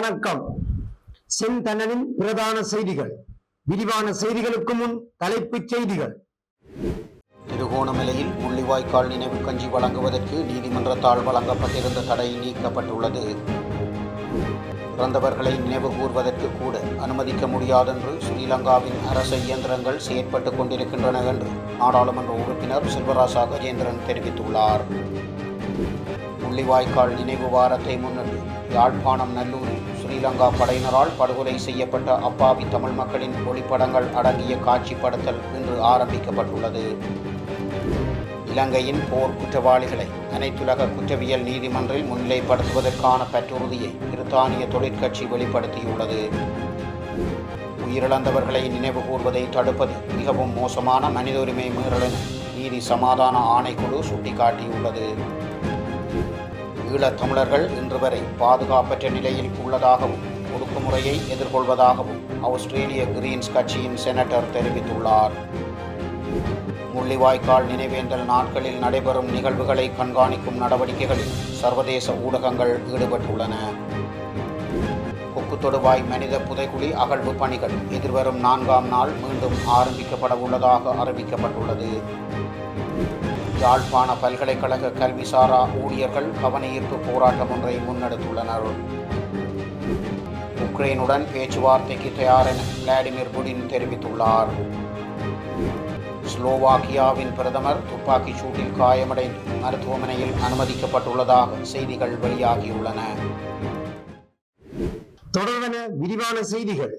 வணக்கம். செந்தனனின் பிரதான செய்திகள். விரிவான செய்திகளுக்கு முன் தலைப்புச் செய்திகள். திருகோணமலையில் முள்ளிவாய்க்கால் நினைவு கஞ்சி வழங்குவதற்கு நீதிமன்றத்தால் வழங்கப்பட்டிருந்த தடை நீக்கப்பட்டுள்ளது. இறந்தவர்களை நினைவு கூர்வதற்கு கூட அனுமதிக்க முடியாதென்று ஸ்ரீலங்காவின் அரச இயந்திரங்கள் செயற்பட்டுக் கொண்டிருக்கின்றன என்று நாடாளுமன்ற உறுப்பினர் செல்வராசா கஜேந்திரன் தெரிவித்துள்ளார். முள்ளிவாய்க்கால் நினைவு வாரத்தை முன்னிட்டு யாழ்ப்பாணம் நல்லூரில் ஸ்ரீலங்கா படையினரால் படுகொலை செய்யப்பட்ட அப்பாவி தமிழ் மக்களின் ஒளிப்படங்கள் அடங்கிய காட்சிப்படுத்தல் இன்று ஆரம்பிக்கப்பட்டுள்ளது. இலங்கையின் போர் குற்றவாளிகளை அனைத்துலக குற்றவியல் நீதிமன்றில் முன்னிலைப்படுத்துவதற்கான பற்றுறுதியை பிரித்தானிய தொழிற்கட்சி வெளிப்படுத்தியுள்ளது. உயிரிழந்தவர்களை நினைவு கூர்வதை தடுப்பது மிகவும் மோசமான மனித உரிமை மீறல் நீதி சமாதான ஆணைக்குழு சுட்டிக்காட்டியுள்ளது. ஈழத் தமிழர்கள் இன்று வரை பாதுகாப்பற்ற நிலையில் உள்ளதாகவும் ஒடுக்குமுறையை எதிர்கொள்வதாகவும் ஆஸ்திரேலிய கிரீன்ஸ் கட்சியின் செனட்டர் தெரிவித்துள்ளார். முள்ளிவாய்க்கால் நினைவேந்தல் நாட்களில் நடைபெறும் நிகழ்வுகளை கண்காணிக்கும் நடவடிக்கைகளில் சர்வதேச ஊடகங்கள் ஈடுபட்டுள்ளன. கொக்கு தொடுவாய் மனித புதைக்குழி அகழ்வு பணிகள் எதிர்வரும் நான்காம் நாள் மீண்டும் ஆரம்பிக்கப்பட உள்ளதாக அறிவிக்கப்பட்டுள்ளது. யாழ்ப்பாண பல்கலைக்கழக கல்விசாரா ஊழியர்கள் கவனஈர்ப்பு போராட்டம் ஒன்றை முன்னெடுத்துள்ளனர். உக்ரைனுடன் பேச்சுவார்த்தைக்கு தயார் என விளாடிமிர் புடின் தெரிவித்துள்ளார். ஸ்லோவாக்கியாவின் பிரதமர் துப்பாக்கிச் சூட்டில் காயமடைந்து மருத்துவமனையில் அனுமதிக்கப்பட்டுள்ளதாக செய்திகள் வெளியாகியுள்ளன. தொடர்வன விரிவான செய்திகள்.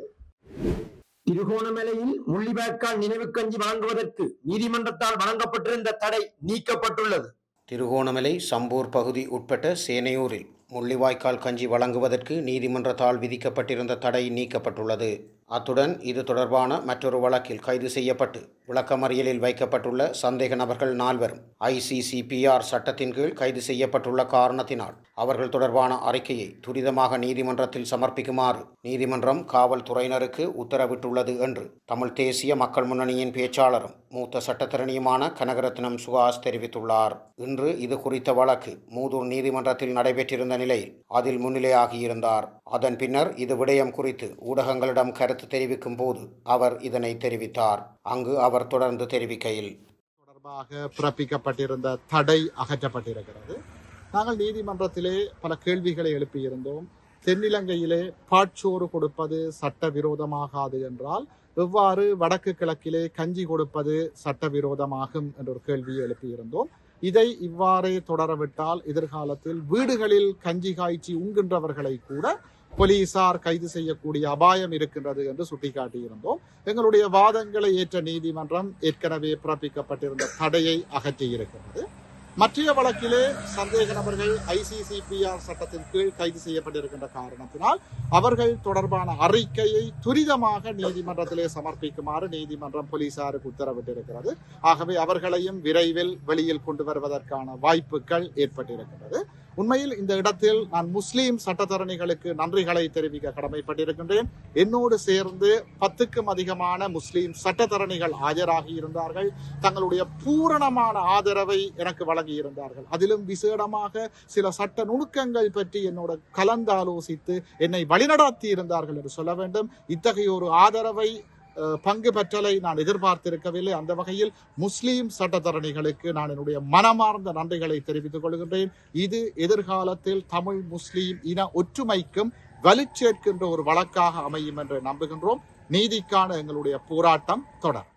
திருகோணமலையில் முள்ளிவாய்க்கால் நினைவு கஞ்சி வழங்குவதற்கு நீதிமன்றத்தால் வழங்கப்பட்டிருந்த தடை நீக்கப்பட்டுள்ளது. திருகோணமலை சம்பூர் பகுதி உட்பட்ட சேனையூரில் முள்ளிவாய்க்கால் கஞ்சி வழங்குவதற்கு நீதிமன்றத்தால் விதிக்கப்பட்டிருந்த தடை நீக்கப்பட்டுள்ளது. அத்துடன் இது தொடர்பான மற்றொரு வழக்கில் கைது செய்யப்பட்டு விளக்கமறியலில் வைக்கப்பட்டுள்ள சந்தேக நபர்கள் நால்வரும் ஐசிசிபிஆர் சட்டத்தின் கீழ் கைது செய்யப்பட்டுள்ள காரணத்தினால் அவர்கள் தொடர்பான அறிக்கையை துரிதமாக நீதிமன்றத்தில் சமர்ப்பிக்குமாறு நீதிமன்றம் காவல்துறையினருக்கு உத்தரவிட்டுள்ளது என்று தமிழ் தேசிய மக்கள் முன்னணியின் பேச்சாளரும் மூத்த சட்டத்திறனியுமான கனகரத்னம் சுகாஸ் தெரிவித்துள்ளார். இன்று இது குறித்த வழக்கு மூதூர் நீதிமன்றத்தில் நடைபெற்றிருந்த நிலையில் அதில் முன்னிலையாகியிருந்தார். அதன் பின்னர் இது விடயம் குறித்து ஊடகங்களிடம் கருத்து தெரிவிக்கும் போது அவர் இதனை தெரிவித்தார். அங்கு அவர் தொடர்ந்து தெரிவிக்கையில். தொடர்பாக பிறப்பிக்கப்பட்டிருந்த தடை அகற்றப்பட்டிருக்கிறது. நாங்கள் நீதிமன்றத்திலே பல கேள்விகளை எழுப்பியிருந்தோம். தென்னிலங்கையிலே பாட்சோறு கொடுப்பது சட்டவிரோதமாகாது என்றால் எவ்வாறு வடக்கு கிழக்கிலே கஞ்சி கொடுப்பது சட்டவிரோதமாகும் என்ற ஒரு கேள்வியை எழுப்பியிருந்தோம். இதை இவ்வாறே தொடரவிட்டால் எதிர்காலத்தில் வீடுகளில் கஞ்சி காய்ச்சி உண்கின்றவர்களை கூட போலீசார் கைது செய்யக்கூடிய அபாயம் இருக்கின்றது என்று சுட்டிக்காட்டியிருந்தோம். எங்களுடைய வாதங்களை ஏற்ற நீதிமன்றம் ஏற்கனவே பிறப்பிக்கப்பட்டிருந்த தடையை அகற்றியிருக்கிறது மற்றைய வழக்கிலே சந்தேக நபர்கள் ஐசிசிபிஆர் சட்டத்தின் கீழ் கைது செய்யப்பட்டிருக்கின்ற காரணத்தினால் அவர்கள் தொடர்பான அறிக்கையை துரிதமாக நீதிமன்றத்திலே சமர்ப்பிக்குமாறு நீதிமன்றம் போலீசாருக்கு உத்தரவிட்டிருக்கிறது. ஆகவே அவர்களையும் விரைவில் வெளியில் கொண்டு வருவதற்கான வாய்ப்புகள் ஏற்பட்டிருக்கிறது உண்மையில் இந்த இடத்தில் நான் முஸ்லீம் சட்டத்தரணிகளுக்கு நன்றிகளை தெரிவிக்க கடமைப்பட்டிருக்கின்றேன். என்னோடு சேர்ந்து பத்துக்கும் அதிகமான முஸ்லீம் சட்டத்தரணிகள் ஆஜராகி இருந்தார்கள். தங்களுடைய பூரணமான ஆதரவை எனக்கு வழங்கி இருந்தார்கள். அதிலும் விசேடமாக சில சட்ட நுணுக்கங்கள் பற்றி என்னோட கலந்தாலோசித்து என்னை வழிநடாத்தி இருந்தார்கள் என்று சொல்ல வேண்டும். இத்தகைய ஒரு ஆதரவை பங்கு பெற்றலை நான் எதிர்பார்த்திருக்கவில்லை. அந்த வகையில் முஸ்லீம் சட்டத்தரணிகளுக்கு நான் என்னுடைய மனமார்ந்த நன்றிகளை தெரிவித்துக் கொள்கின்றேன். இது எதிர்காலத்தில் தமிழ் முஸ்லீம் இன ஒற்றுமைக்கும் வலுச்சேர்க்கின்ற ஒரு வழக்காக அமையும் என்று நம்புகின்றோம். நீதிக்கான எங்களுடைய போராட்டம் தொடரும்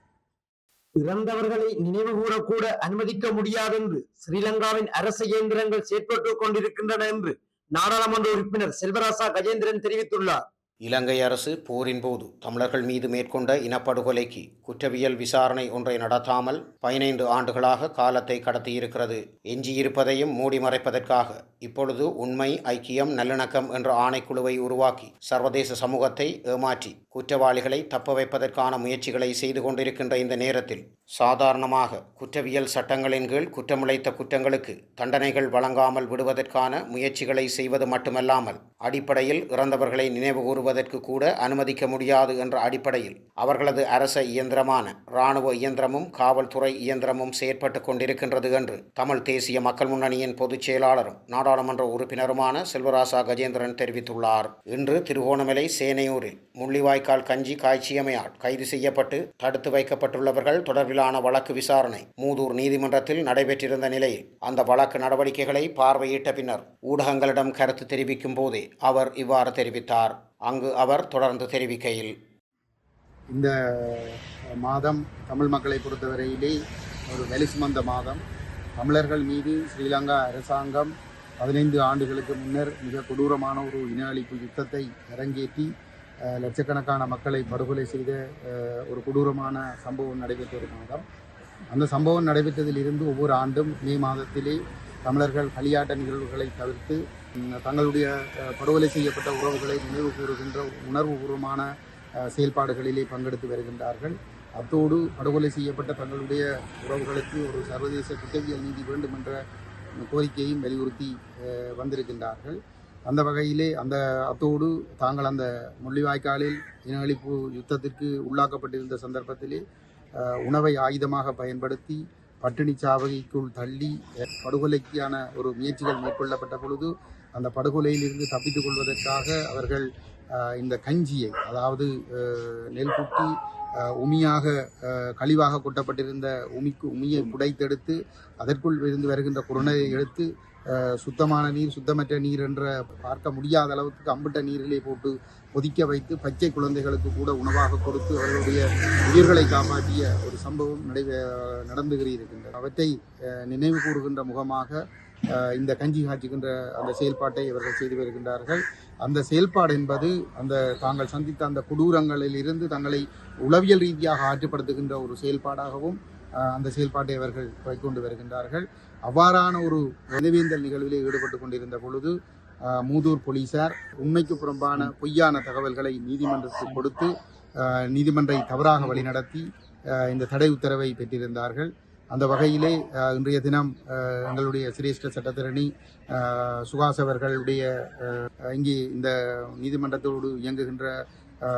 இறந்தவர்களை நினைவு கூறக்கூட அனுமதிக்க முடியாதென்று ஸ்ரீலங்காவின் அரசு இயந்திரங்கள் செயற்பட்டுக் கொண்டிருக்கின்றன என்று நாடாளுமன்ற உறுப்பினர் செல்வராசா கஜேந்திரன் தெரிவித்துள்ளார். இலங்கை அரசு போரின் போது தமிழர்கள் மீது மேற்கொண்ட இனப்படுகொலைக்கு குற்றவியல் விசாரணை ஒன்றை நடத்தாமல் பதினைந்து ஆண்டுகளாக காலத்தை கடத்தியிருக்கிறது. எஞ்சியிருப்பதையும் மூடி மறைப்பதற்காக இப்பொழுது உண்மை ஐக்கியம் நல்லிணக்கம் என்ற ஆணைக்குழுவை உருவாக்கி சர்வதேச சமூகத்தை ஏமாற்றி குற்றவாளிகளை தப்ப வைப்பதற்கான முயற்சிகளை செய்து கொண்டிருக்கின்ற இந்த நேரத்தில் சாதாரணமாக குற்றவியல் சட்டங்களின் கீழ் குற்றமிழைத்த குற்றங்களுக்கு தண்டனைகள் வழங்காமல் விடுவதற்கான முயற்சிகளை செய்வது மட்டுமல்லாமல் அடிப்படையில் இறந்தவர்களை நினைவு கூறுவதற்கு கூட அனுமதிக்க முடியாது என்ற அடிப்படையில் அவர்களது அரச இயந்திரமான இராணுவ இயந்திரமும் காவல்துறை இயந்திரமும் செயற்பட்டு கொண்டிருக்கின்றது என்று தமிழ் தேசிய மக்கள் முன்னணியின் பொதுச் செயலாளரும் நாடாளுமன்ற உறுப்பினருமான செல்வராசா கஜேந்திரன் தெரிவித்துள்ளார். இன்று திருகோணமலை சேனையூரில் முள்ளிவாய்க்கால் கஞ்சி காய்ச்சியமையால் கைது செய்யப்பட்டு தடுத்து வைக்கப்பட்டுள்ளவர்கள் தொடர்பிலான வழக்கு விசாரணை மூதூர் நீதிமன்றத்தில் நடைபெற்றிருந்த நிலையில் அந்த வழக்கு நடவடிக்கைகளை பார்வையிட்ட பின்னர் ஊடகங்களிடம் கருத்து தெரிவிக்கும் போதே அவர் இவ்வாறு தெரிவித்தார். அங்கு அவர் தொடர்ந்து தெரிவிக்கையில். இந்த மாதம் தமிழ் மக்களை பொறுத்தவரையிலே ஒரு வெளி சுமந்த மாதம். தமிழர்கள் மீது ஸ்ரீலங்கா அரசாங்கம் பதினைந்து ஆண்டுகளுக்கு முன்னர் மிக கொடூரமான ஒரு இன அழிப்பு யுத்தத்தை அரங்கேற்றி லட்சக்கணக்கான மக்களை படுகொலை செய்த ஒரு கொடூரமான சம்பவம் நடைபெற்ற ஒரு மாதம். அந்த சம்பவம் நடைபெற்றதில் இருந்து ஒவ்வொரு ஆண்டும் மே மாதத்திலே தமிழர்கள் களியாட்ட நிகழ்வுகளை தவிர்த்து தங்களுடைய படுகொலை செய்யப்பட்ட உறவுகளை நினைவு கூறுகின்ற உணர்வுபூர்வமான செயல்பாடுகளிலே பங்கெடுத்து வருகின்றார்கள். அத்தோடு படுகொலை செய்யப்பட்ட தங்களுடைய உறவுகளுக்கு ஒரு சர்வதேச குற்றவியல் நீதி வேண்டும் என்ற கோரிக்கையும் வலியுறுத்தி வந்திருக்கின்றார்கள். அந்த வகையிலே அந்த அத்தோடு தாங்கள் அந்த முள்ளிவாய்க்காலில் இனஅழிப்பு யுத்தத்திற்கு உள்ளாக்கப்பட்டிருந்த சந்தர்ப்பத்திலே உணவை ஆயுதமாக பயன்படுத்தி பட்டினி சாவகைக்குள் தள்ளி படுகொலைக்கான ஒரு முயற்சிகள் மேற்கொள்ளப்பட்ட பொழுது அந்த படுகொலையிலிருந்து தப்பித்துக் கொள்வதற்காக அவர்கள் இந்த கஞ்சியை அதாவது நெல் குட்டி உமியாக கழிவாக கொட்டப்பட்டிருந்த உமிக்கு உமியை புடைத்தெடுத்து அதற்குள் இருந்து வருகின்ற குருணையை எடுத்து சுத்தமான நீர் சுத்தமற்ற நீர் என்ற பார்க்க முடியாத அளவுக்கு அம்பிட்ட நீரிலே போட்டு கொதிக்க வைத்து பச்சை குழந்தைகளுக்கு கூட உணவாக கொடுத்து அவர்களுடைய உயிர்களை காப்பாற்றிய ஒரு சம்பவம் நடை நடந்துகிறி அவற்றை நினைவு கூறுகின்ற முகமாக இந்த கஞ்சி காய்ச்சுகின்ற அந்த செயல்பாட்டை இவர்கள் செய்து வருகின்றார்கள். அந்த செயல்பாடு என்பது அந்த தாங்கள் சந்தித்த அந்த கொடூரங்களில் இருந்து தங்களை உளவியல் ரீதியாக ஆற்றுப்படுத்துகின்ற ஒரு செயல்பாடாகவும் அந்த செயல்பாட்டை அவர்கள் கைக்கொண்டு வருகின்றார்கள். அவ்வாறான ஒரு நினைவேந்தல் நிகழ்வில் ஈடுபட்டு கொண்டிருந்த பொழுது மூதூர் போலீசார் உண்மைக்கு புறம்பான பொய்யான தகவல்களை நீதிமன்றத்துக்கு கொடுத்து நீதிமன்றை தவறாக வழிநடத்தி இந்த தடை உத்தரவை பெற்றிருந்தார்கள். அந்த வகையிலே இன்றைய தினம் எங்களுடைய சிரேஷ்ட சட்டத்திரணி அஹ், சுகாஸ் அவர்களுடைய இங்கே இந்த நீதிமன்றத்தோடு இயங்குகின்ற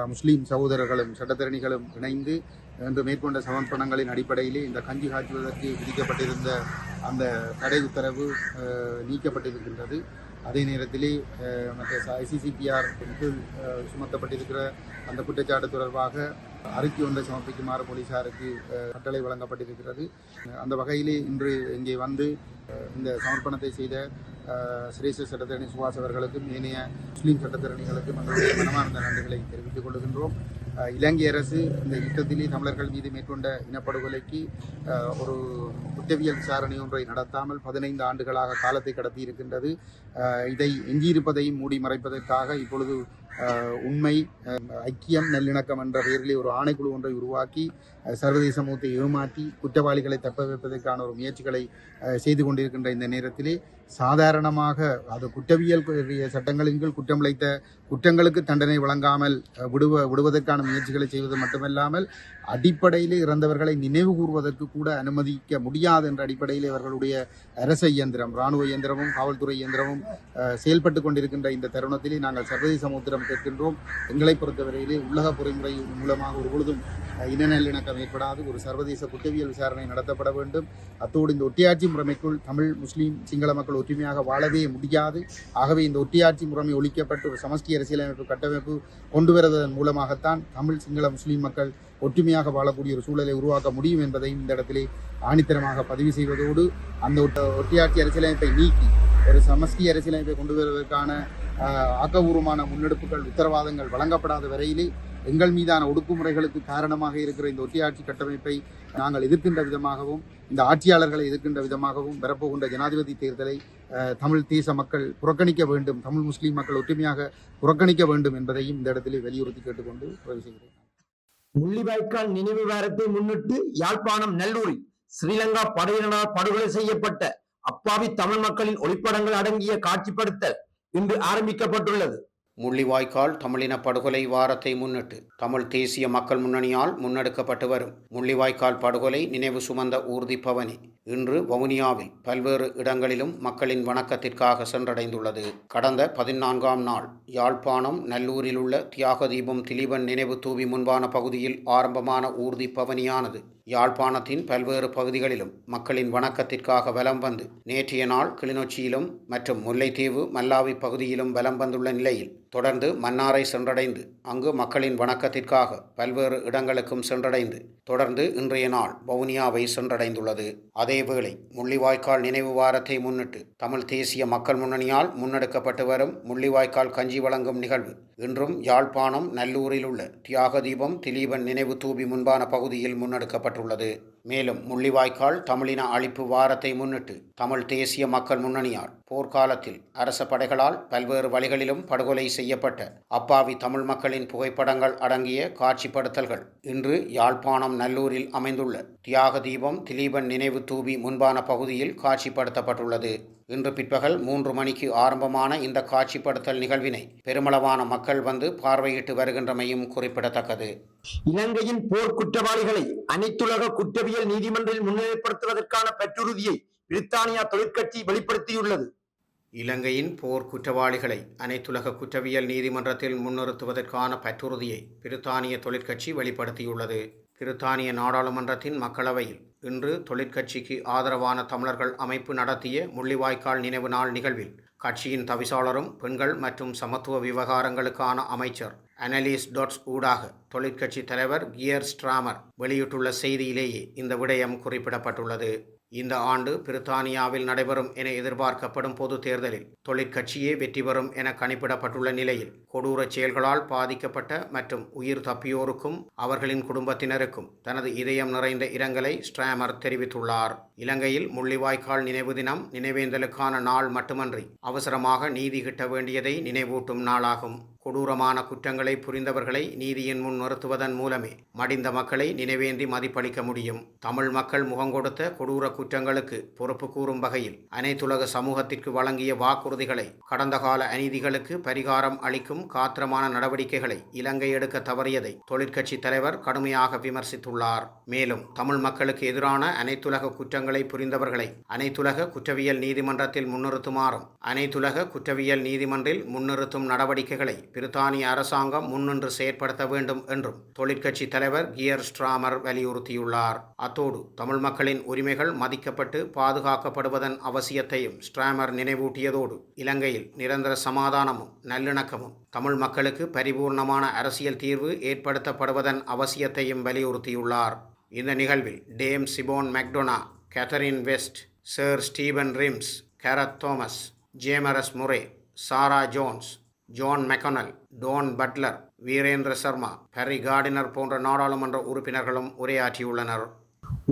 முஸ்லீம் சகோதரர்களும் சட்டத்திறனிகளும் இணைந்து இன்று மேற்கொண்ட சமர்ப்பணங்களின் அடிப்படையிலே இந்த கஞ்சி காய்ச்சுவதற்கு விதிக்கப்பட்டிருந்த அந்த தடை உத்தரவு நீக்கப்பட்டிருக்கின்றது. அதே நேரத்திலே மற்ற ஐசிசிபிஆர் கீழ் சுமத்தப்பட்டிருக்கிற அந்த குற்றச்சாட்டு தொடர்பாக அறிக்கை ஒன்றை சமர்ப்பிக்குமாறு போலீசாருக்கு அஹ், கட்டளை வழங்கப்பட்டிருக்கிறது. அந்த வகையிலே இன்று இங்கே வந்து இந்த சமர்ப்பணத்தை செய்த அஹ், சிரேஷ்ட சட்டத்தரணி சுபாஷ் அவர்களுக்கும் ஏனைய முஸ்லீம் சட்டத்தரணிகளுக்கும் எங்களுடைய மனமார்ந்த நன்றிகளை தெரிவித்துக் கொள்கின்றோம். இலங்கை அரசு இந்த யுத்தத்திலே தமிழர்கள் மீது மேற்கொண்ட இனப்படுகொலைக்கு ஒரு குற்றவியல் விசாரணை ஒன்றை நடத்தாமல் பதினைந்து ஆண்டுகளாக காலத்தை கடத்தி இருக்கின்றது. இதை எஞ்சியிருப்பதையும் மூடி மறைப்பதற்காக இப்பொழுது உண்மை ஐக்கியம் நல்லிணக்கம் என்ற பெயரிலே ஒரு ஆணைக்குழு ஒன்றை உருவாக்கி சர்வதேச சமூகத்தை ஏமாற்றி குற்றவாளிகளை தப்ப வைப்பதற்கான ஒரு முயற்சிகளை செய்து கொண்டிருக்கின்ற இந்த நேரத்திலே சாதாரணமாக அது குற்றவியல் சட்டங்களின் கீழ் குற்றம் இழைத்த குற்றங்களுக்கு தண்டனை வழங்காமல் விடுவ விடுவதற்கான முயற்சிகளை செய்வது மட்டுமல்லாமல் அடிப்படையிலே இறந்தவர்களை நினைவு கூறுவதற்கு கூட அனுமதிக்க முடியாது என்ற அடிப்படையிலே அவர்களுடைய அரச இயந்திரம் இராணுவ இயந்திரமும் காவல்துறை இயந்திரமும் செயல்பட்டு கொண்டிருக்கின்ற இந்த தருணத்திலே நாங்கள் சர்வதேச சமுத்திரம் கேட்கின்றோம். எங்களை பொறுத்தவரையிலே உலக பொறிமுறை மூலமாக ஒரு பொழுதும் இனநல்லிணக்க இன ஏற்படாது ஒரு சர்வதேச குற்றவியல் விசாரணை நடத்தப்பட வேண்டும். அத்தோடு இந்த ஒட்டியாட்சி முறைமைக்குள் தமிழ் முஸ்லீம் சிங்கள மக்கள் ஒற்றுமையாக வாழவே முடியாது. ஆகவே இந்த ஒட்டியாட்சி முறைமை ஒழிக்கப்பட்டு ஒரு சமஷ்டி அரசியலமைப்பு கட்டமைப்பு கொண்டு வருவதன் மூலமாகத்தான் தமிழ் சிங்கள முஸ்லீம் மக்கள் ஒற்றுமையாக வாழக்கூடிய ஒரு சூழலை உருவாக்க முடியும் என்பதையும் இந்த இடத்திலே ஆணித்தரமாக பதிவு செய்வதோடு அந்த ஒட்ட- ஒட்டியாட்சி அரசியலமைப்பை நீக்கி ஒரு சமஷ்டி அரசியலமைப்பை கொண்டு வருவதற்கான ஆக்கபூர்வமான முன்னெடுப்புகள் உத்தரவாதங்கள் வழங்கப்படாத வரையிலே எங்கள் மீதான ஒடுக்குமுறைகளுக்கு காரணமாக இருக்கிற இந்த ஒட்டியாட்சி கட்டமைப்பை நாங்கள் எதிர்க்கின்ற விதமாகவும் இந்த ஆட்சியாளர்களை எதிர்க்கின்ற விதமாகவும் வரப்போகின்ற ஜனாதிபதி தேர்தலை தமிழ் தேச மக்கள் புறக்கணிக்க வேண்டும் தமிழ் முஸ்லீம் மக்கள் ஒற்றுமையாக புறக்கணிக்க வேண்டும் என்பதையும் இந்த இடத்திலே வலியுறுத்தி கேட்டுக்கொண்டு நிறைவு செய்கிறேன். முள்ளிவாய்க்கால் நினைவு வாரத்தை முன்னிட்டு யாழ்ப்பாணம் நல்லூரில் ஸ்ரீலங்கா படையினரால் படுகொலை செய்யப்பட்ட அப்பாவி தமிழ் மக்களின் ஒளிப்படங்கள் அடங்கிய காட்சிப்படுத்தல் இன்று ஆரம்பிக்கப்பட்டுள்ளது. முள்ளிவாய்க்கால் தமிழின படுகொலை வாரத்தை முன்னிட்டு தமிழ் தேசிய மக்கள் முன்னணியால் முன்னெடுக்கப்பட்டு வரும் முள்ளிவாய்க்கால் படுகொலை நினைவு சுமந்த ஊர்தி பவனி இன்று வவுனியாவில் பல்வேறு இடங்களிலும் மக்களின் வணக்கத்திற்காக சென்றடைந்துள்ளது. கடந்த பதினான்காம் நாள் யாழ்ப்பாணம் நல்லூரில் உள்ள தியாக தீபம் திலீபன் நினைவு தூவி முன்பான பகுதியில் ஆரம்பமான ஊர்தி பவனியானது யாழ்ப்பாணத்தின் பல்வேறு பகுதிகளிலும் மக்களின் வணக்கத்திற்காக வலம் வந்து நேற்றைய நாள் கிளிநொச்சியிலும் மற்றும் முல்லைத்தீவு மல்லாவி பகுதியிலும் வலம் வந்துள்ள நிலையில் தொடர்ந்து மன்னாரை சென்றடைந்து அங்கு மக்களின் வணக்கத்திற்காக பல்வேறு இடங்களுக்கும் சென்றடைந்து தொடர்ந்து இன்றைய நாள் வவுனியாவை சென்றடைந்துள்ளது. அதேவேளை முள்ளிவாய்க்கால் நினைவு வாரத்தை முன்னிட்டு தமிழ் தேசிய மக்கள் முன்னணியால் முன்னெடுக்கப்பட்டு வரும் முள்ளிவாய்க்கால் கஞ்சி வழங்கும் நிகழ்வு இன்றும் யாழ்ப்பாணம் நல்லூரில் உள்ள தியாக தீபம் திலீபன் நினைவு தூபி முன்பான பகுதியில் முன்னெடுக்கப்பட்டுள்ளது மேலும் முள்ளிவாய்க்கால் தமிழின அழிப்பு வாரத்தை முன்னிட்டு தமிழ் தேசிய மக்கள் முன்னணியால் போர்க்காலத்தில் அரச படைகளால் பல்வேறு வழிகளிலும் படுகொலை செய்யப்பட்ட அப்பாவி தமிழ் மக்களின் புகைப்படங்கள் அடங்கிய காட்சிப்படுத்தல்கள் இன்று யாழ்ப்பாணம் நல்லூரில் அமைந்துள்ள தியாக தீபம் திலீபன் நினைவு தூபி முன்பான பகுதியில் காட்சிப்படுத்தப்பட்டுள்ளது. இன்று பிற்பகல் மூன்று மணிக்கு ஆரம்பமான இந்த காட்சிப்படுத்தல் நிகழ்வினை பெருமளவான மக்கள் வந்து பார்வையிட்டு வருகின்றமையும் குறிப்பிடத்தக்கது. இலங்கையின் போர் குற்றவாளிகளை அனைத்துலக குற்றவியல் நீதிமன்றில் முன்னிலைப்படுத்துவதற்கான பெற்றுறுதியை பிரித்தானியா தொழிற்கட்சி வெளிப்படுத்தியுள்ளது. இலங்கையின் போர் குற்றவாளிகளை அனைத்துலக குற்றவியல் நீதிமன்றத்தில் முன்னிறுத்துவதற்கான பற்றுறுதியை பிரித்தானிய தொழிற்கட்சி வெளிப்படுத்தியுள்ளது. பிரித்தானிய நாடாளுமன்றத்தின் மக்களவையில் இன்று தொழிற்கட்சிக்கு ஆதரவான தமிழர்கள் அமைப்பு நடத்திய முள்ளிவாய்க்கால் நினைவு நாள் நிகழ்வில் கட்சியின் தவிசாளரும் பெண்கள் மற்றும் சமத்துவ விவகாரங்களுக்கான அமைச்சர் அனலிஸ் டாட்ஸ் ஊடாக தொழிற்கட்சி தலைவர் கியர் ஸ்ட்ராமர் வெளியிட்டுள்ள செய்தியிலேயே இந்த விடயம் குறிப்பிடப்பட்டுள்ளது. இந்த ஆண்டு பிரித்தானியாவில் நடைபெறும் என எதிர்பார்க்கப்படும் பொது தேர்தலில் தொழிற்கட்சியே வெற்றி பெறும் என கணிப்பிடப்பட்டுள்ள நிலையில் கொடூரச் செயல்களால் பாதிக்கப்பட்ட மற்றும் உயிர் தப்பியோருக்கும் அவர்களின் குடும்பத்தினருக்கும் தனது இதயம் நிறைந்த இரங்கலை ஸ்ட்ராமர் தெரிவித்துள்ளார். இலங்கையில் முள்ளிவாய்க்கால் நினைவு தினம் நினைவேந்தலுக்கான நாள் மட்டுமன்றி அவசரமாக நீதி கிட்ட வேண்டியதை நினைவூட்டும் நாளாகும். கொடூரமான குற்றங்களை புரிந்தவர்களை நீதியின் முன் நிறுத்துவதன் மூலமே மடிந்த மக்களை நினைவேந்தி மதிப்பளிக்க முடியும். தமிழ் மக்கள் முகங்கொடுத்த கொடூர குற்றங்களுக்கு பொறுப்பு கூறும் வகையில் அனைத்துலக சமூகத்திற்கு வழங்கிய வாக்குறுதிகளை கடந்த கால அநீதிகளுக்கு பரிகாரம் அளிக்கும் காத்திரமான நடவடிக்கைகளை இலங்கை எடுக்க தவறியதை தொழிற்கட்சி தலைவர் கடுமையாக விமர்சித்துள்ளார். மேலும் தமிழ் மக்களுக்கு எதிரான அனைத்துலக குற்றங்களை புரிந்தவர்களை அனைத்துலக குற்றவியல் நீதிமன்றத்தில் முன்னிறுத்துமாறும் அனைத்துலக குற்றவியல் நீதிமன்றில் முன்னிறுத்தும் நடவடிக்கைகளை பிரித்தானிய அரசாங்கம் முன்னின்று செயற்படுத்த வேண்டும் என்றும் தொழிற்கட்சி தலைவர் கியர் ஸ்ட்ராமர் வலியுறுத்தியுள்ளார். அத்தோடு தமிழ் மக்களின் உரிமைகள் மதிக்கப்பட்டு பாதுகாக்கப்படுவதன் அவசியத்தையும் ஸ்ட்ராமர் நினைவூட்டியதோடு இலங்கையில் நிரந்தர சமாதானமும் நல்லிணக்கமும் தமிழ் மக்களுக்கு பரிபூர்ணமான அரசியல் தீர்வு ஏற்படுத்தப்படுவதன் அவசியத்தையும் வலியுறுத்தியுள்ளார். இந்த நிகழ்வில் Dame Siobhain McDonagh Catherine West Sir Stephen Timms Gareth Thomas James Murray Sarah Jones John McDonnell Dawn Butler Virendra Sharma Barry Gardiner போன்ற நாடாளுமன்ற உறுப்பினர்களும் உரையாற்றியுள்ளனர்.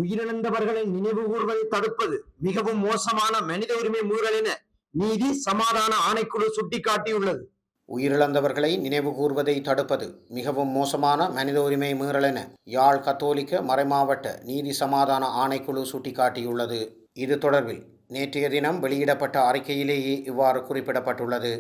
உயிரிழந்தவர்களை நினைவு கூர்வதை தடுப்பது மிகவும் மோசமான மனித உரிமை மீறல் என நீதி சமாதான ஆணைக்குழு சுட்டிக்காட்டியுள்ளது. உயிரிழந்தவர்களை நினைவு கூர்வதை தடுப்பது மிகவும் மோசமான மனித உரிமை மீறல் என யாழ் கத்தோலிக்க மறைமாவட்ட நீதி சமாதான ஆணைக்குழு சுட்டிக்காட்டியுள்ளது. இது தொடர்பில் நேற்றைய தினம் வெளியிடப்பட்ட அறிக்கையிலேயே இவ்வாறு குறிப்பிடப்பட்டுள்ளது.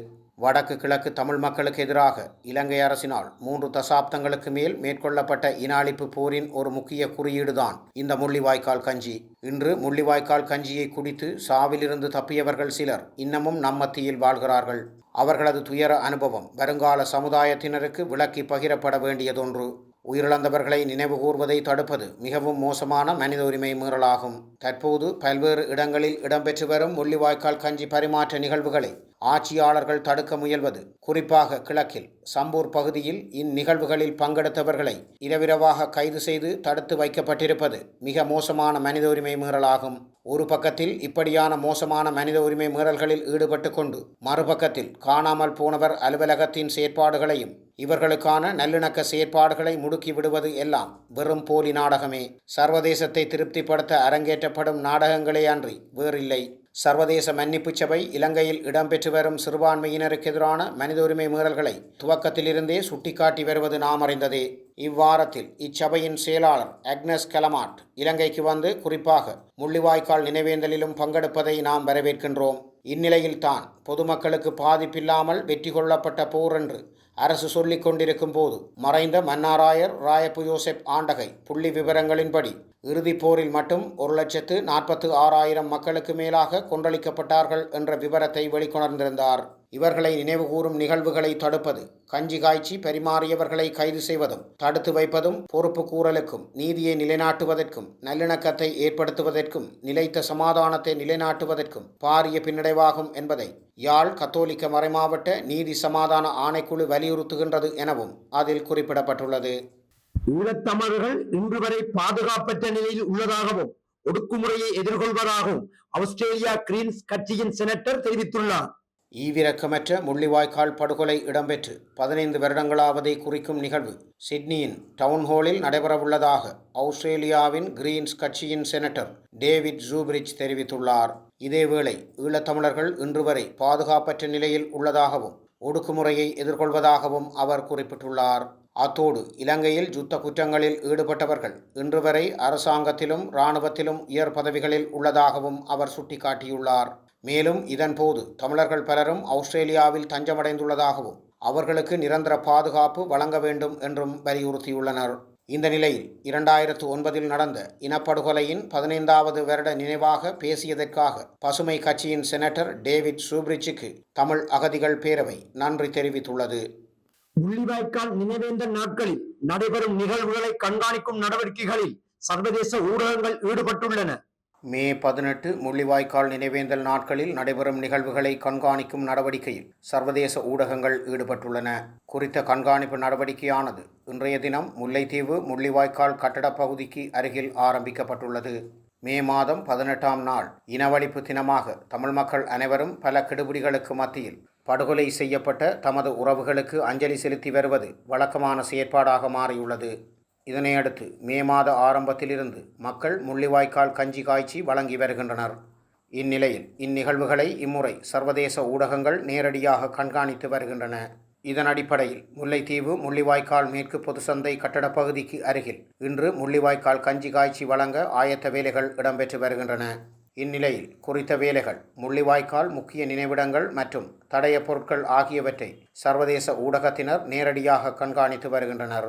வடக்கு கிழக்கு தமிழ் மக்களுக்கு எதிராக இலங்கை அரசினால் மூன்று தசாப்தங்களுக்கு மேல் மேற்கொள்ளப்பட்ட இனாளிப்பு போரின் ஒரு முக்கிய குறியீடுதான் இந்த முள்ளிவாய்க்கால் கஞ்சி. இன்று முள்ளிவாய்க்கால் கஞ்சியை குடித்து சாவிலிருந்து தப்பியவர்கள் சிலர் இன்னமும் நம் மத்தியில் வாழ்கிறார்கள். அவர்களது துயர அனுபவம் வருங்கால சமுதாயத்தினருக்கு விளக்கி பகிரப்பட வேண்டியதொன்று. உயிரிழந்தவர்களை நினைவு கூர்வதை தடுப்பது மிகவும் மோசமான மனித உரிமை மீறலாகும். தற்போது பல்வேறு இடங்களில் இடம்பெற்று வரும் முள்ளிவாய்க்கால் கஞ்சி பரிமாற்ற நிகழ்வுகளை ஆட்சியாளர்கள் தடுக்க முயல்வது. குறிப்பாக கிழக்கில். சம்பூர் பகுதியில் இந்நிகழ்வுகளில் பங்கெடுத்தவர்களை இரவிரவாக கைது செய்து தடுத்து வைக்கப்பட்டிருப்பது மிக மோசமான மனித உரிமை மீறலாகும். ஒரு பக்கத்தில் இப்படியான மோசமான மனித உரிமை மீறல்களில் ஈடுபட்டு கொண்டு மறுபக்கத்தில் காணாமல் போனவர் அலுவலகத்தின் செயற்பாடுகளையும் இவர்களுக்கான நல்லிணக்க செயற்பாடுகளை முடுக்கி விடுவது எல்லாம் வெறும் போலி நாடகமே. சர்வதேசத்தை திருப்திப்படுத்த அரங்கேற்றப்படும் நாடகங்களே அன்றி வேறில்லை. சர்வதேச மன்னிப்பு சபை இலங்கையில் இடம்பெற்று வரும் சிறுபான்மையினருக்கு எதிரான மனித உரிமை மீறல்களை துவக்கத்திலிருந்தே சுட்டிக்காட்டி வருவது நாம் அறிந்ததே. இவ்வாரத்தில் இச்சபையின் செயலாளர் அக்னஸ் கலமாட் இலங்கைக்கு வந்து குறிப்பாக முள்ளிவாய்க்கால் நினைவேந்தலிலும் பங்கெடுப்பதை நாம் வரவேற்கின்றோம். இந்நிலையில்தான் பொதுமக்களுக்கு பாதிப்பில்லாமல் வெற்றி கொள்ளப்பட்ட போர் என்று அரசு சொல்லிக் கொண்டிருக்கும் போது மறைந்த மன்னாராயர் ராயப்பு யோசெப் ஆண்டகை புள்ளி விவரங்களின்படி இறுதிப் போரில் மட்டும் ஒரு லட்சத்து நாற்பத்து ஆறாயிரம் மக்களுக்கு மேலாக கொன்றளிக்கப்பட்டார்கள் என்ற விவரத்தை வெளிக்கொணர்ந்திருந்தார். இவர்களை நினைவுகூரும் நிகழ்வுகளை தடுப்பது கஞ்சி காய்ச்சி பரிமாறியவர்களை கைது செய்வதும் தடுத்து வைப்பதும் பொறுப்பு கூறலுக்கும் நீதியை நிலைநாட்டுவதற்கும் நல்லிணக்கத்தை ஏற்படுத்துவதற்கும் நிலைத்த சமாதானத்தை நிலைநாட்டுவதற்கும் பாரிய பின்னடைவாகும் என்பதை யாழ் கத்தோலிக்க மறைமாவட்ட நீதி சமாதான ஆணைக்குழு வலியுறுத்துகின்றது எனவும் அதில் குறிப்பிடப்பட்டுள்ளது. ஈழத்தமிழர்கள் இன்று வரை பாதுகாப்பற்ற நிலையில் உள்ளதாகவும் ஒடுக்குமுறையை எதிர்கொள்வதாகவும் ஆஸ்திரேலியா கிரீன்ஸ் கட்சியின் செனட்டர் தெரிவித்துள்ளார். ஈவிரக்கமற்ற முள்ளிவாய்க்கால் படுகொலை இடம்பெற்று பதினைந்து வருடங்களாவதை குறிக்கும் நிகழ்வு சிட்னியின் டவுன்ஹாலில் நடைபெறவுள்ளதாக ஆஸ்திரேலியாவின் கிரீன்ஸ் கட்சியின் செனட்டர் டேவிட் ஜூபிரிட்ஜ் தெரிவித்துள்ளார். இதேவேளை ஈழத்தமிழர்கள் இன்று வரை பாதுகாப்பற்ற நிலையில் உள்ளதாகவும் ஒடுக்குமுறையை எதிர்கொள்வதாகவும் அவர் குறிப்பிட்டுள்ளார். அத்தோடு இலங்கையில் யுத்த குற்றங்களில் ஈடுபட்டவர்கள் இன்று வரை அரசாங்கத்திலும் இராணுவத்திலும் உயர் பதவிகளில் உள்ளதாகவும் அவர் சுட்டிக்காட்டியுள்ளார். மேலும் இதன்போது தமிழர்கள் பலரும் ஆஸ்திரேலியாவில் தஞ்சமடைந்துள்ளதாகவும் அவர்களுக்கு நிரந்தர பாதுகாப்பு வழங்க வேண்டும் என்றும் வலியுறுத்தியுள்ளனர். இந்த நிலையில் இரண்டாயிரத்து ஒன்பதில் நடந்த இனப்படுகொலையின் பதினைந்தாவது வருட நினைவாக பேசியதற்காக பசுமை கட்சியின் செனட்டர் டேவிட் சூப்ரிச்சுக்கு தமிழ் அகதிகள் பேரவை நன்றி தெரிவித்துள்ளது. முள்ளிவாய்க்கால் நினைவேந்தல் நாட்களில் நடைபெறும் நிகழ்வுகளை கண்காணிக்கும் நடவடிக்கைகளில் சர்வதேச ஊடகங்கள் ஈடுபட்டுள்ளன. மே பதினெட்டு முள்ளிவாய்க்கால் நினைவேந்தல் நாட்களில் நடைபெறும் நிகழ்வுகளை கண்காணிக்கும் நடவடிக்கையில் சர்வதேச ஊடகங்கள் ஈடுபட்டுள்ளன. குறித்த கண்காணிப்பு நடவடிக்கையானது இன்றைய தினம் முல்லைத்தீவு முள்ளிவாய்க்கால் கட்டடப் பகுதிக்கு அருகில் ஆரம்பிக்கப்பட்டுள்ளது. மே மாதம் பதினெட்டாம் நாள் இனவழிப்பு தினமாக தமிழ் மக்கள் அனைவரும் பல கெடுபிடிகளுக்கு மத்தியில் படுகொலை செய்யப்பட்ட தமது உறவுகளுக்கு அஞ்சலி செலுத்தி வருவது வழக்கமான செயற்பாடாக மாறியுள்ளது. இதனையடுத்து மே மாத ஆரம்பத்திலிருந்து மக்கள் முள்ளிவாய்க்கால் கஞ்சி காய்ச்சி வழங்கி வருகின்றனர். இந்நிலையில் இந்நிகழ்வுகளை இம்முறை சர்வதேச ஊடகங்கள் நேரடியாக கண்காணித்து வருகின்றன. இதன் அடிப்படையில் முல்லைத்தீவு முள்ளிவாய்க்கால் மேற்கு பொதுசந்தை கட்டடப் பகுதிக்கு அருகில் இன்று முள்ளிவாய்க்கால் கஞ்சி காய்ச்சி வழங்க ஆயத்த வேலைகள் இடம்பெற்று வருகின்றன. இந்நிலையில் குறித்த வேலைகள் முள்ளிவாய்க்கால் முக்கிய நினைவிடங்கள் மற்றும் தடய பொருட்கள் ஆகியவற்றை சர்வதேச ஊடகத்தினர் நேரடியாக கண்காணித்து வருகின்றனர்.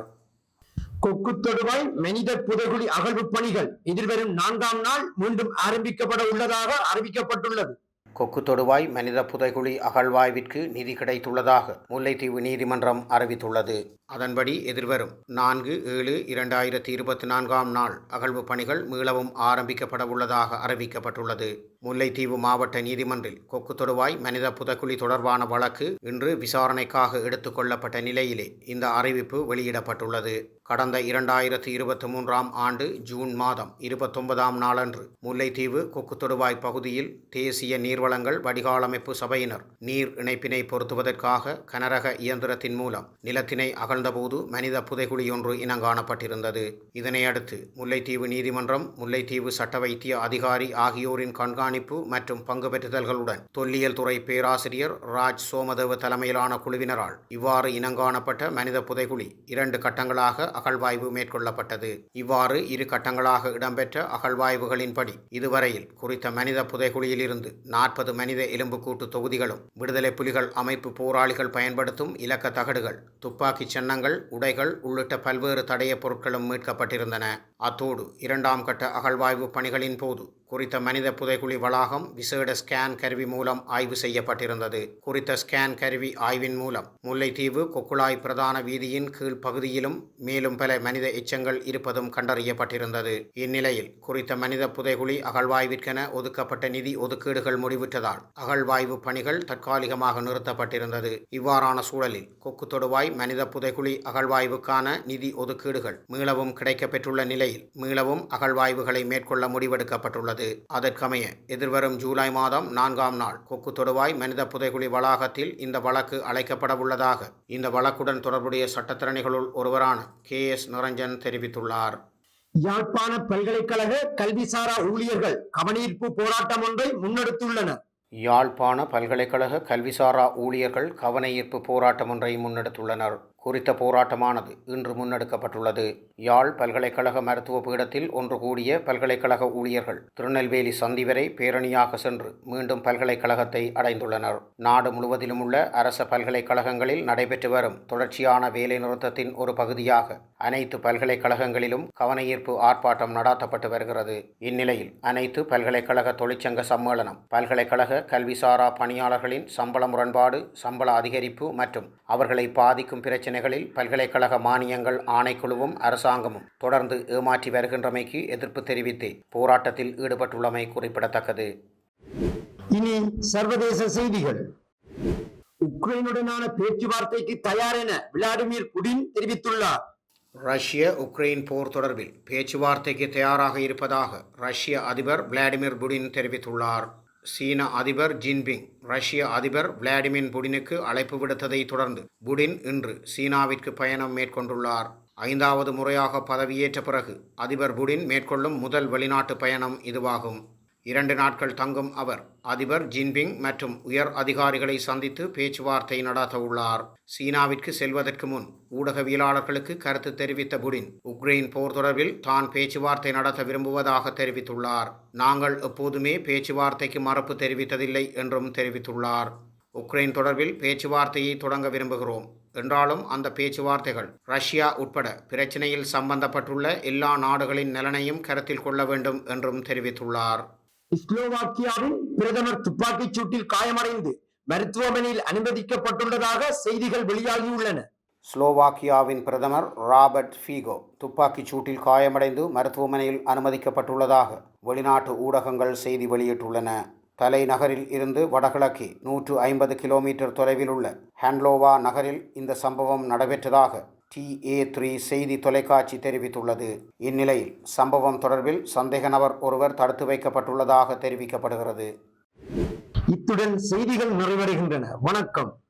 கொக்கு தொடுவாய் மனித புதைகுழி அகழ்வு பணிகள் எதிர்வரும் நான்காம் நாள் மீண்டும் ஆரம்பிக்கப்பட உள்ளதாக அறிவிக்கப்பட்டுள்ளது. கொக்கு தொடுவாய் மனித புதைகுழி அகழ்வாய்விற்கு நிதி கிடைத்துள்ளதாக முல்லைத்தீவு நீதிமன்றம் அறிவித்துள்ளது. அதன்படி எதிர்வரும் நான்கு ஏழு இரண்டாயிரத்தி இருபத்தி நான்காம் நாள் அகழ்வு பணிகள் மீளவும் ஆரம்பிக்கப்பட உள்ளதாக அறிவிக்கப்பட்டுள்ளது. முல்லைத்தீவு மாவட்ட நீதிமன்றில் கொக்கு தொடுவாய் மனித புதைக்குழி தொடர்பான வழக்கு இன்று விசாரணைக்காக எடுத்துக்கொள்ளப்பட்ட நிலையிலே இந்த அறிவிப்பு வெளியிடப்பட்டுள்ளது. கடந்த இரண்டாயிரத்து இருபத்தி மூன்றாம் ஆண்டு ஜூன் மாதம் இருபத்தொன்பதாம் நாளன்று முல்லைத்தீவு கொக்கு தொடுவாய் பகுதியில் தேசிய நீர்வளங்கள் வடிகாலமைப்பு சபையினர் நீர் இணைப்பினை பொருத்துவதற்காக கனரக இயந்திரத்தின் மூலம் நிலத்தினை அகழ்ந்தபோது மனித புதைகுழி ஒன்று இனங்காணப்பட்டிருந்தது. இதனையடுத்து முல்லைத்தீவு நீதிமன்றம் முல்லைத்தீவு சட்ட வைத்திய அதிகாரி ஆகியோரின் கண்காணி கண்காணிப்பு மற்றும் பங்கு பெற்றுதல்களுடன் தொல்லியல் துறை பேராசிரியர் ராஜ் சோமதேவ தலைமையிலான குழுவினரால் இவ்வாறு இனங்காணப்பட்ட மனித புதைகுழி இரண்டு கட்டங்களாக அகழ்வாய்வு மேற்கொள்ளப்பட்டது. இவ்வாறு இரு கட்டங்களாக இடம்பெற்ற அகழ்வாய்வுகளின்படி இதுவரையில் குறித்த மனித புதைகுழியிலிருந்து நாற்பது மனித எலும்புக்கூட்டு தொகுதிகளும் விடுதலை புலிகள் அமைப்பு போராளிகள் பயன்படுத்தும் இலக்க தகடுகள் துப்பாக்கிச் சின்னங்கள் உடைகள் உள்ளிட்ட பல்வேறு தடைய பொருட்களும் மீட்கப்பட்டிருந்தன. அத்தோடு இரண்டாம் கட்ட அகழ்வாய்வு பணிகளின் போது குறித்த மனித புதைகுழி வளாகம் விசேட ஸ்கேன் கருவி மூலம் ஆய்வு செய்யப்பட்டிருந்தது. குறித்த ஸ்கேன் கருவி ஆய்வின் மூலம் முல்லைத்தீவு கொக்குழாய் பிரதான வீதியின் கீழ் பகுதியிலும் மேலும் பல மனித எச்சங்கள் இருப்பதும் கண்டறியப்பட்டிருந்தது. இந்நிலையில் குறித்த மனித புதைகுழி அகழ்வாய்விற்கென ஒதுக்கப்பட்ட நிதி ஒதுக்கீடுகள் முடிவுற்றதால் அகழ்வாய்வு பணிகள் தற்காலிகமாக நிறுத்தப்பட்டிருந்தது. இவ்வாறான சூழலில் கொக்கு தொடுவாய் மனித புதைகுழி அகழ்வாய்வுக்கான நிதி ஒதுக்கீடுகள் மீளவும் கிடைக்கப்பெற்றுள்ள நிலையில் மீளவும் அகழ்வாய்வுகளை மேற்கொள்ள முடிவெடுக்கப்பட்டுள்ளது. அதற்கமைய எதிர்வரும் ஜூலை மாதம் நான்காம் நாள் கொக்கு தொடுவாய் மனித புதைகுழி வளாகத்தில் இந்த வழக்கு அழைக்கப்படவுள்ளதாக இந்த வழக்குடன் தொடர்புடைய சட்டத்திறனிகளுள் ஒருவரான கே எஸ் நிரஞ்சன் தெரிவித்துள்ளார். யாழ்ப்பாண பல்கலைக்கழக கல்விசாரா ஊழியர்கள் கவனீர்ப்பு போராட்டம் ஒன்றை முன்னெடுத்துள்ளனர். யாழ்ப்பாண பல்கலைக்கழக கல்விசாரா ஊழியர்கள் கவன ஈர்ப்பு போராட்டம் ஒன்றை முன்னெடுத்துள்ளனர். குறித்த போராட்டமானது இன்று முன்னெடுக்கப்பட்டுள்ளது. யாழ் பல்கலைக்கழக மருத்துவ பீடத்தில் ஒன்று கூடிய பல்கலைக்கழக ஊழியர்கள் திருநெல்வேலி சந்தி வரை பேரணியாக சென்று மீண்டும் பல்கலைக்கழகத்தை அடைந்துள்ளனர். நாடு முழுவதிலும் உள்ள அரச பல்கலைக்கழகங்களில் நடைபெற்று வரும் தொடர்ச்சியான வேலைநிறுத்தத்தின் ஒரு பகுதியாக அனைத்து பல்கலைக்கழகங்களிலும் கவனஈர்ப்பு ஆர்ப்பாட்டம் நடாத்தப்பட்டு வருகிறது. இந்நிலையில் அனைத்து பல்கலைக்கழக தொழிற்சங்க சம்மேளனம் பல்கலைக்கழக கல்விசாரா பணியாளர்களின் சம்பள முரண்பாடு சம்பள அதிகரிப்பு மற்றும் அவர்களை பாதிக்கும் பிரச்சனை பிரச்சினைகளில் பல்கலைக்கழக மானியங்கள் ஆணைக்குழுவும் அரசாங்கமும் தொடர்ந்து ஏமாற்றி வருகின்றமைக்கு எதிர்ப்பு தெரிவித்து போராட்டத்தில் ஈடுபட்டுள்ளமை குறிப்பிடத்தக்கது. இனி சர்வதேச செய்திகள். உக்ரைனுடனான பேச்சுவார்த்தைக்கு தயார் என விளாடிமிர் புடின் தெரிவித்துள்ளார். ரஷ்ய உக்ரைன் போர் தொடர்பில் பேச்சுவார்த்தைக்கு தயாராக இருப்பதாக ரஷ்ய அதிபர் விளாடிமிர் புடின் தெரிவித்துள்ளார். சீன அதிபர் ஜின்பிங் ரஷ்ய அதிபர் விளாடிமிர் புடினுக்கு அழைப்பு விடுத்ததை தொடர்ந்து புடின் இன்று சீனாவிற்கு பயணம் மேற்கொண்டுள்ளார். ஐந்தாவது முறையாக பதவியேற்ற பிறகு அதிபர் புடின் மேற்கொள்ளும் முதல் வெளிநாட்டு பயணம் இதுவாகும். இரண்டு நாட்கள் தங்கும் அவர் அதிபர் ஜின்பிங் மற்றும் உயர் அதிகாரிகளை சந்தித்து பேச்சுவார்த்தை நடத்த உள்ளார் சீனாவிற்கு செல்வதற்கு முன் ஊடகவியலாளர்களுக்கு கருத்து தெரிவித்த புடின் உக்ரைன் போர் தொடர்பில் தான் பேச்சுவார்த்தை நடத்த விரும்புவதாக தெரிவித்துள்ளார். நாங்கள் எப்போதுமே பேச்சுவார்த்தைக்கு மறுப்பு தெரிவித்ததில்லை என்றும் தெரிவித்துள்ளார். உக்ரைன் தொடர்பில் பேச்சுவார்த்தையை தொடங்க விரும்புகிறோம். என்றாலும் அந்த பேச்சுவார்த்தைகள் ரஷ்யா உட்பட பிரச்சினையில் சம்பந்தப்பட்டுள்ள எல்லா நாடுகளின் நலனையும் கருத்தில் கொள்ள வேண்டும் என்றும் தெரிவித்துள்ளார். ஸ்லோவாக்கியாவின் பிரதமர் துப்பாக்கிச் சூட்டில் காயமடைந்து மருத்துவமனையில் அனுமதிக்கப்பட்டுள்ளதாக செய்திகள் வெளியாகியுள்ளன. ஸ்லோவாக்கியாவின் பிரதமர் ராபர்ட் ஃபீகோ துப்பாக்கிச் சூட்டில் காயமடைந்து மருத்துவமனையில் அனுமதிக்கப்பட்டுள்ளதாக வெளிநாட்டு ஊடகங்கள் செய்தி வெளியிட்டுள்ளன. தலைநகரில் இருந்து வடகிழக்கே நூற்று ஐம்பது கிலோமீட்டர் தொலைவில் உள்ள ஹேண்ட்லோவா நகரில் இந்த சம்பவம் நடைபெற்றதாக டிஏ த்ரீ செய்தி தொலைக்காட்சி தெரிவித்துள்ளது. இந்நிலையில் சம்பவம் தொடர்பில் சந்தேக நபர் ஒருவர் தடுத்து வைக்கப்பட்டுள்ளதாக தெரிவிக்கப்படுகிறது. இத்துடன் செய்திகள் நிறைவடைகின்றன. வணக்கம்.